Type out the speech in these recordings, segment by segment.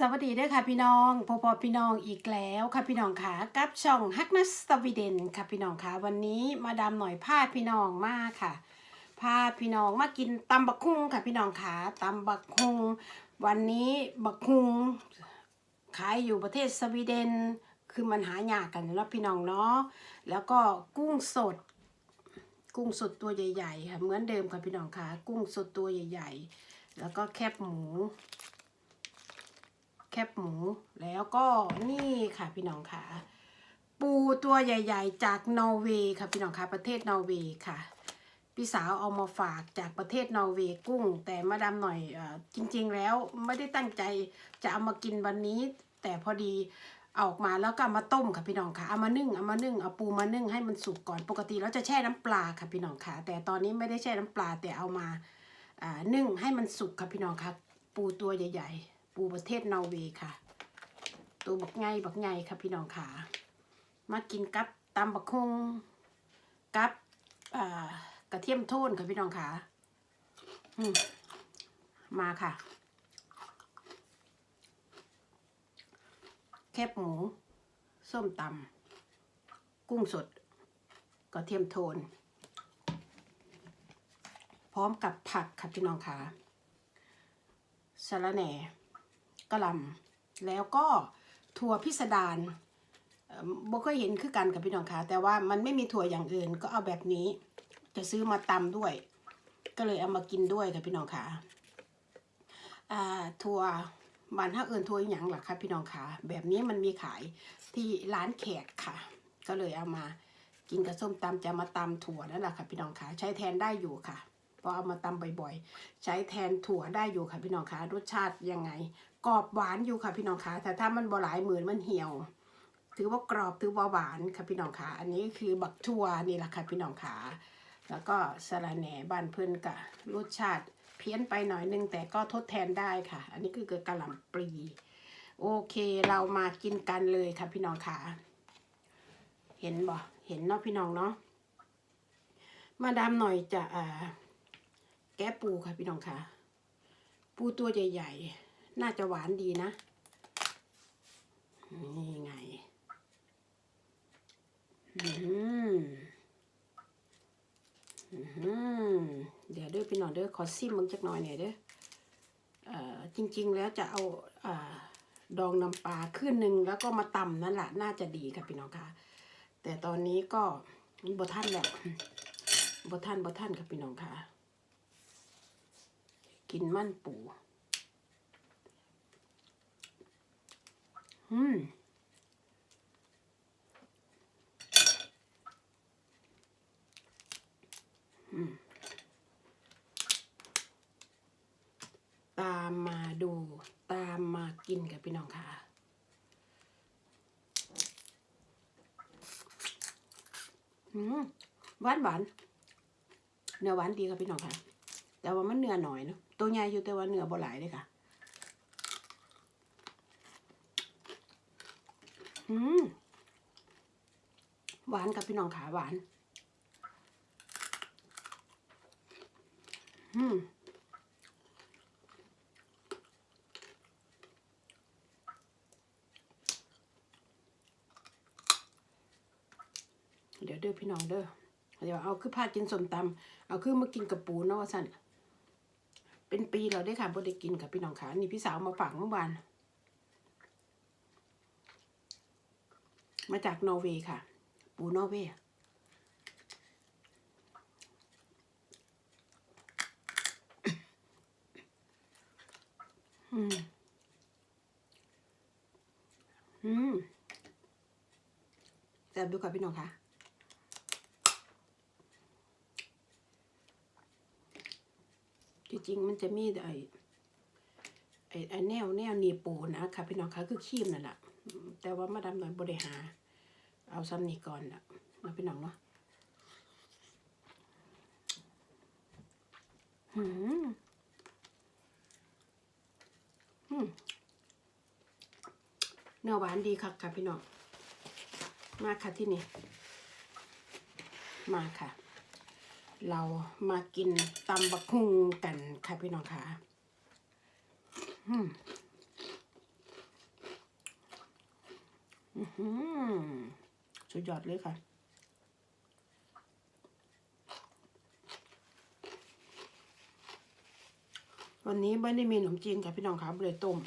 สวัสดีด้วยค่ะพี่น้องพอพอพี่น้องอีกแล้วค่ะพี่น้องค่ะกับช่องฮักนัสสวีเดนค่ะพี่น้องค่ะวันนี้มาดามหน่อยพาพี่น้องมากค่ะพาพี่น้องมากินตำบักคุงค่ะพี่น้องค่ะตำบักคุงวันนี้บักคุงขายอยู่ประเทศสวีเดน คือมันหายากกันแล้วพี่น้องเนาะแล้วก็กุ้งสด กุ้งสดตัวใหญ่ ๆ ค่ะเหมือนเดิมค่ะพี่น้องค่ะกุ้งสดตัวใหญ่ ๆ แล้วก็แคบหมู บหมู แล้วก็นี่ค่ะพี่น้องค่ะ ปูตัวใหญ่ ๆ จากนอร์เวย์ค่ะพี่น้องค่ะประเทศนอร์เวย์ค่ะพี่สาวเอามาฝากจากประเทศนอร์เวย์กุ้ง แต่มาดามหน่อยอจริง ๆ แล้วไม่ได้ตั้งใจจะเอามากินวันนี้ แต่พอดีออกมาแล้วก็มาต้มค่ะพี่น้องค่ะเอามานึ่งเอามานึ่งเอาปูมานึ่งให้มันสุกก่อนปกติเราจะแช่น้ำปลาค่ะพี่น้องค่ะ แต่ตอนนี้ไม่ได้แช่น้ำปลาแต่เอามาอ่านึ่งให้มันสุกค่ะพี่น้องค่ะ ปูตัวใหญ่ ๆ ปูประเทศนอร์เวย์ค่ะ ตัวบักไงบักไงค่ะพี่น้องค่ะ มากินกับตำบักคงกับกระเทียมโทนค่ะพี่น้องค่ะอืมมาค่ะ แคบหมู ส้มตำกุ้งสดกระเทียมโทน พร้อมกับผักค่ะพี่น้องค่ะสะระแหน่ กระหลำแล้วก็ถั่วพิสดารเอ่อบ่เคยเห็นคือกันกับพี่น้องค่ะแต่ว่ามันไม่มีถั่วอย่างอื่นก็เอาแบบนี้ จะซื้อมาตำด้วย ก็เลยเอามากินด้วยค่ะพี่น้องค่ะอ่าถั่วบานถ้าเอิญถั่วอหย่างหล่ะค่ะพี่น้องค่ะแบบนี้มันมีขายที่ร้านแขกค่ะ ก็เลยเอามากินกับส้มตำจะมาตำถั่วนั่นแหละค่ะพี่น้องค่ะใช้แทนได้อยู่ค่ะพราะเอามาตำบ่อยๆ ใช้แทนถั่วได้อยู่ค่ะพี่น้องค่ะรสชาติยังไง กรอบหวานอยู่ค่ะพี่น้องคะแต่ถ้ามันบ่หลายหมื่นมันเหี่ยว ถือว่ากรอบถือว่าหวานค่ะพี่น้องคะอันนี้คือบักทั่วนี่แหละค่ะพี่น้องคะแล้วก็สระแหน่บ้านเพิ่นกะรสชาติเพี้ยนไปหน่อยนึงแต่ก็ทดแทนได้ค่ะ อันนี้คือเกิดกะหล่ำปลีโอเคเรามากินกันเลยค่ะพี่น้องค่ะเห็นบ่เห็นเนาะพี่น้องเนาะมาดามหน่อยจะอ่าแกะปูค่ะพี่น้องค่ะ ปูตัวใหญ่ ๆ น่าจะหวานดีนะ นี่ไงอืมอืมเดี๋ยวเด้อพี่น้องเด้อขอซิมมึงจักหน่อยเนี่ยเด้อเอ่อจริง ๆ แล้วจะเอาอ่าดองน้ำปลาขึ้นหนึ่งแล้วก็มาตำนั่นแหละน่าจะดีค่ะพี่น้องค่ะ แต่ตอนนี้ก็บท่านแหล้วบ่ท่านบท่านค่ะพี่น้องค่ะ กินมันปู อืมตามมาดูตามมากินกับพี่น้องค่ะ อืมหวานหวานเนื้อหวานดีค่ะพี่น้องค่ะ แต่ว่ามันเนื้อหน่อยเนาะตัวใหญ่อยู่แต่ว่าเนื้อบ่หลายเลยค่ะ อืมหวานกับพี่น้องขาหวาน อืมเดี๋ยวเด้อพี่น้องเด้อ เดี๋ยวเอาคือพากินสมตำเอาคือมากินกับปูเนาะว่าสั่นเป็นปีเราได้ค่ะบ่ได้กินกับพี่น้องขานี่พี่สาวมาฝากเมื่อวาน มาจากนอร์เวย์ค่ะ ปูนอร์เวย์อืม อืมแซ่บดูค่ะพี่น้องค่ะจริงๆมันจะมีไอ้ไอ้แนวแนวหนีบปูนะค่ะพี่น้องคะคือครีมนั่นแหละแต่ว่ามาดามหน่อยบริหาร เอาซ้ำนี่ก่อนนะมาพี่น้องเนาะหืมอืมเนื้อหวานดีค่ะค่ะพี่น้อง มาค่ะที่นี่ มาค่ะ เรามากินตำบักฮุงกันค่ะพี่น้องค่ะอืมอืม สุดยอดเลยค่ะวันนี้ไม่ได้มีขนมจีนค่ะพี่น้องค่ะเลยต้ม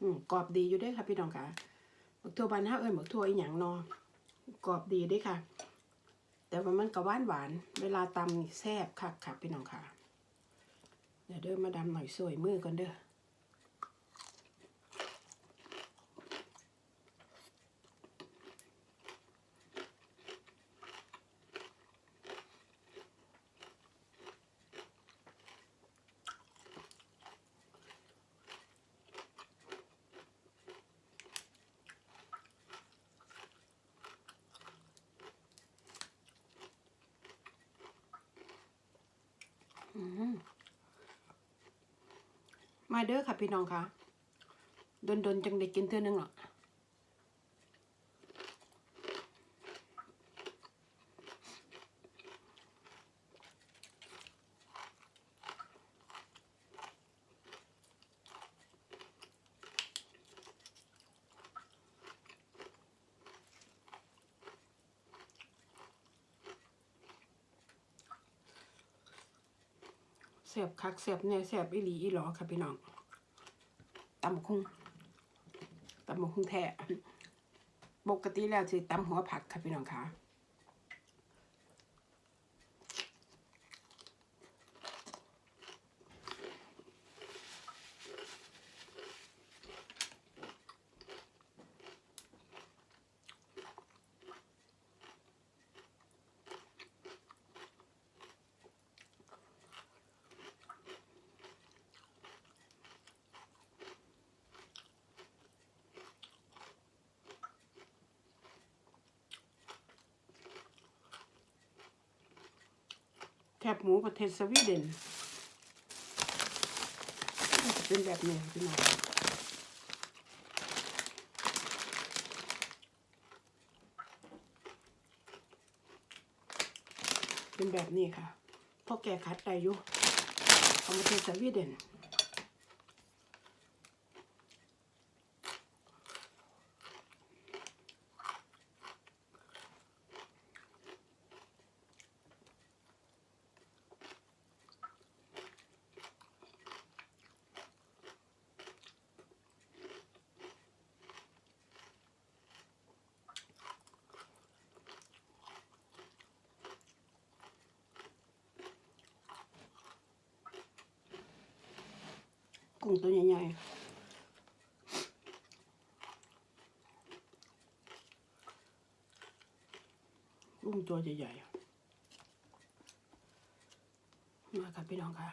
อืมกรอบดีอยู่ด้วยค่ะพี่น้องค่ะบักทั่วบานห้าเอ้ยบักทั่วอีหยังนอ กรอบดีด้วยค่ะ แต่ว่ามันกระวานหวาน เวลาตำแซ่บคักค่ะพี่น้องค่ะ เดี๋ยวเด้อมาดำหน่อยสวยมือก่อนเด้อม มาเด้อค่ะพี่น้องค่ะดนดนๆจังได้กินเท่านึงหรอก สียบคักเสียบเนี่ยเสียบอีหลีอีหลอค่ะพี่น้องตำบักคุงตำบักคุงแท้ปกติแล้วสิตำหัวผักค่ะพี่น้องค่ะ บหมูประเทศสวีเดนจะเป็นแบบนี้พี่น้องเป็นแบบนี้ค่ะพ่อแกคัดได้อยู่ของประเทศสวีเดน กุ้งตัวใหญ่ๆกุ้งตัวใหญ่ๆมาค่ะพี่น้องค่ะ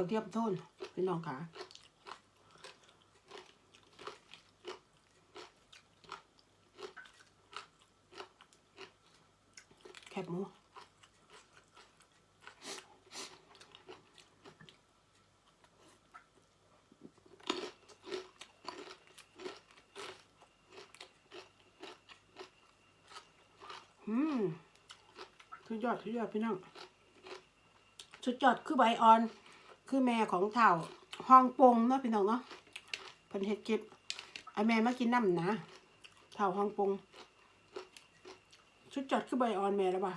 ระเทียมโทนพี่น้องค่ะแคบหมูอืมสุดยอดสุดยอดพี่น้องสุดยอดคือใบอ่อน คือแม่ของเถ่าห้องปงเนาะพี่น้องเนาะเพิ่นเฮ็ดคลิปไอแม่มากินน้ำนะเถ่าห้องปงชุดจอดคือใบออนแม่แล้วป่ะ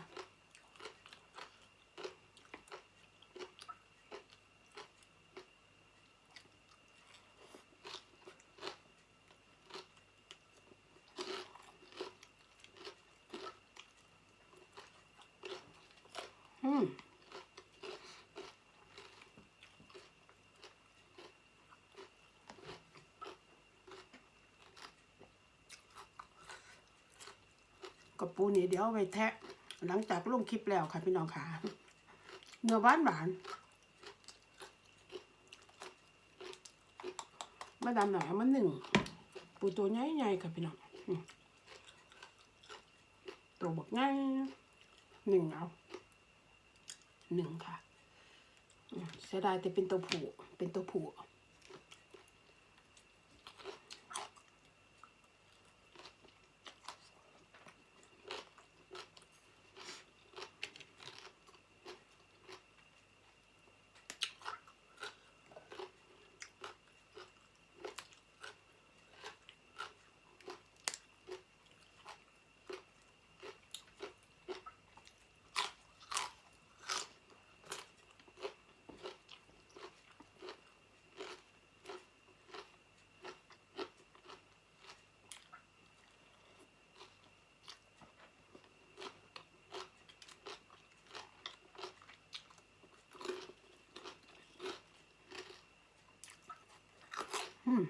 กับปูนี่เดี๋ยวไปแทะ หลังจากลงคลิปแล้วค่ะพี่น้องค่ะ เนื้อหวานหวานมาดาหน่อยเอามันหนึ่ง ปูตัวใหญ่ๆค่ะพี่น้องตัวบักง่ายหนึ่งเอาหนึ่งค่ะเสียดายแต่เป็นตัวผูเป็นตัวผู อืม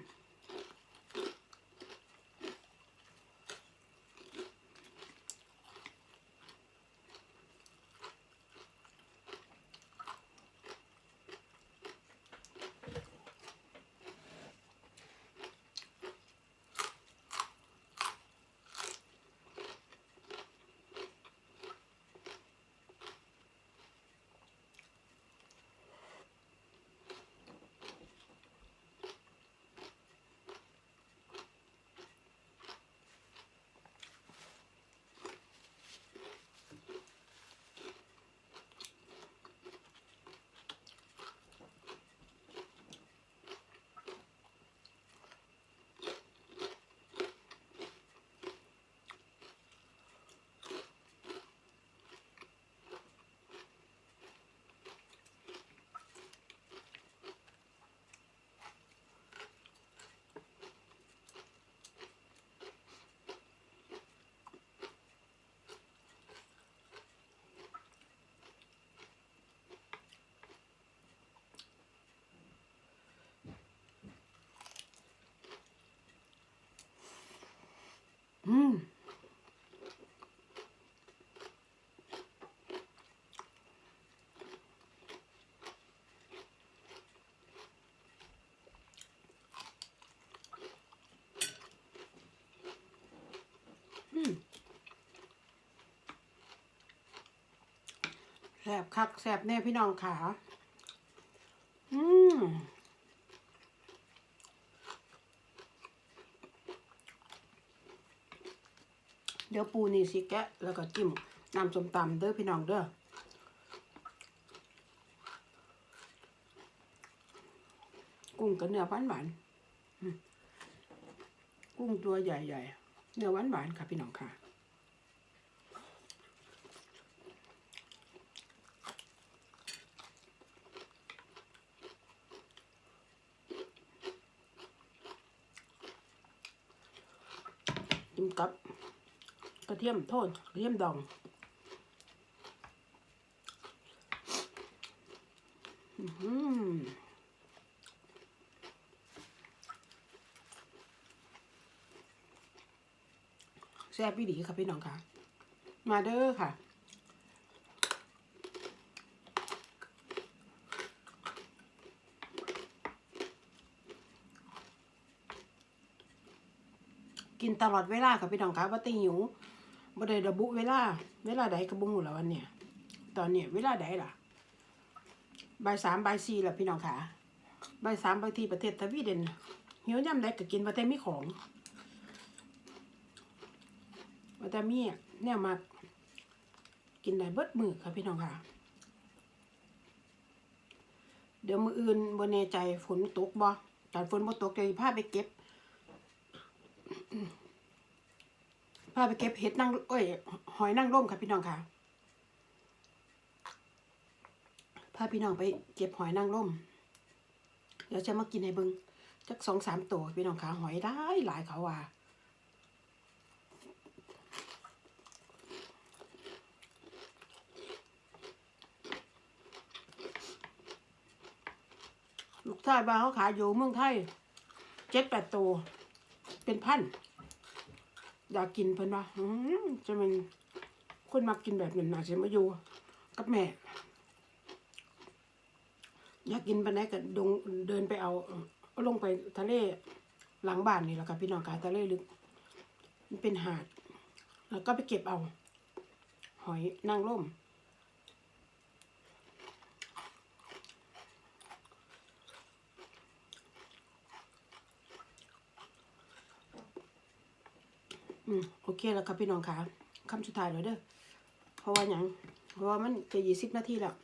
อืม อืม แสบคักแสบแน่พี่น้องขาอืมเดี๋ยวปูนี่สิแกะ แล้วก็จิ้มน้ำส้มตำเด้อพี่น้องเด้อกุ้งกับเนื้อหวานหวานกุ้งตัวใหญ่ๆ เนื้อหวานหวานค่ะพี่น้องค่ะ จิ้มกับกระเทียมโทษกระเทียมดองอื้อหือแซ่บพี่ดีค่ะพี่น้องค่ะ มาเด้อค่ะ กินตลอดเวลาค่ะพี่น้องคะว่าติหิวบ่ได้ระบุเวลา เวลาใดก็บ่ฮู้แล้ววันเนี่ย ตอนเนี้ยเวลาใดล่ะบ่ายสามบ่ายสี่แล้วพี่น้องค่ะบ่ายสามบางทีประเทศทวีเดนหิวยามใดก็กินบ่แต่มีของบ่แต่มีแนวมากินได้เบิดมื้อค่ะพี่น้องค่ะ เดี๋ยวมื้ออื่นบ่แน่ใจฝนตกบ่ถ้าฝนบ่ตกจะสิพาไปเก็บ พาไปเก็บเห็ดนั่งเอ้ยหอยนั่งร่มค่ะพี่น้องค่ะพาพี่น้องไปเก็บหอยนั่งร่มเดี๋ยวจะมากินให้เบิงจักสองสามตัวพี่น้องค่ะหอยได้หลายเขาว่าลูกชายบ้านเขาขายอยู่เมืองไทยเจ็ดแปดตัวเป็นพัน อยากกินเพิ่นว่าจะมันคนมักกินแบบนั้นน่าจะมาอยู่กับแม่ อยากกินปนไหนก็ดงเดินไปเอาลงไปทะเลหลังบ้านนี่แหละค่ะพี่น้องค่ะทะเลลึกมันเป็นหาด แล้วก็ไปเก็บเอา หอยนางรม อืมโอเคแล้วครับพี่น้องค่ะคำสุดท้ายแล้วเด้อเพราะว่าอย่างเพราะว่ามันจะยี่สิบนาทีแล้ว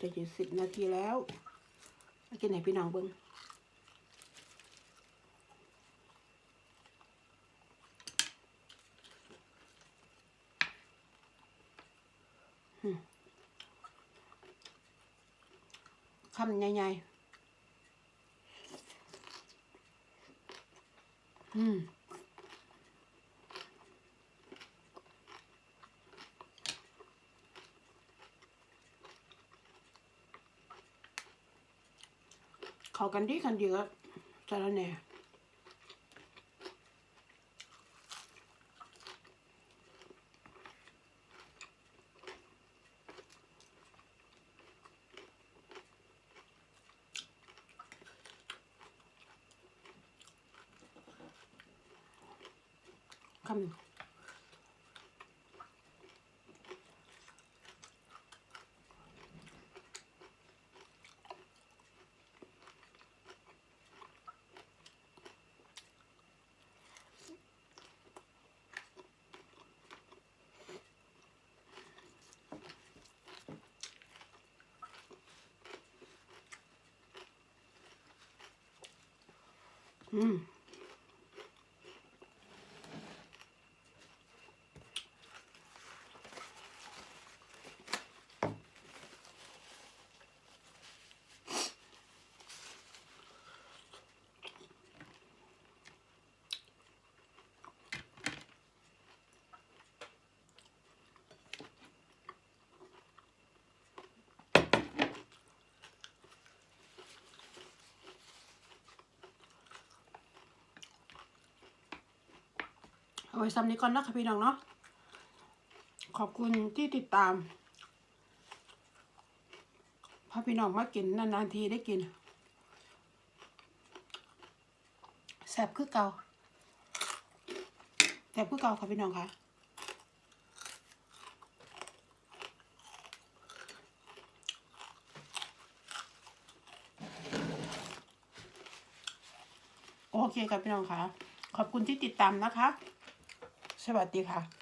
จะยี่สิบนาทีแล้วกินไหนพี่น้องเบิ้งคำใหญ่ๆ อืมเข้ากันดีกันดีก็จะแล้วเนี่ยำหนึ่งอืม ไว้ซ้ำนี้ก่อนนะคะพี่น้องเนาะ ขอบคุณที่ติดตามพาพี่น้องมากินนานๆทีได้กินแซ่บคือเก่าแซ่บคือเก่าค่ะพี่น้องค่ะโอเคค่ะพี่น้องค่ะ ขอบคุณที่ติดตามนะคะ สวัสดีค่ะ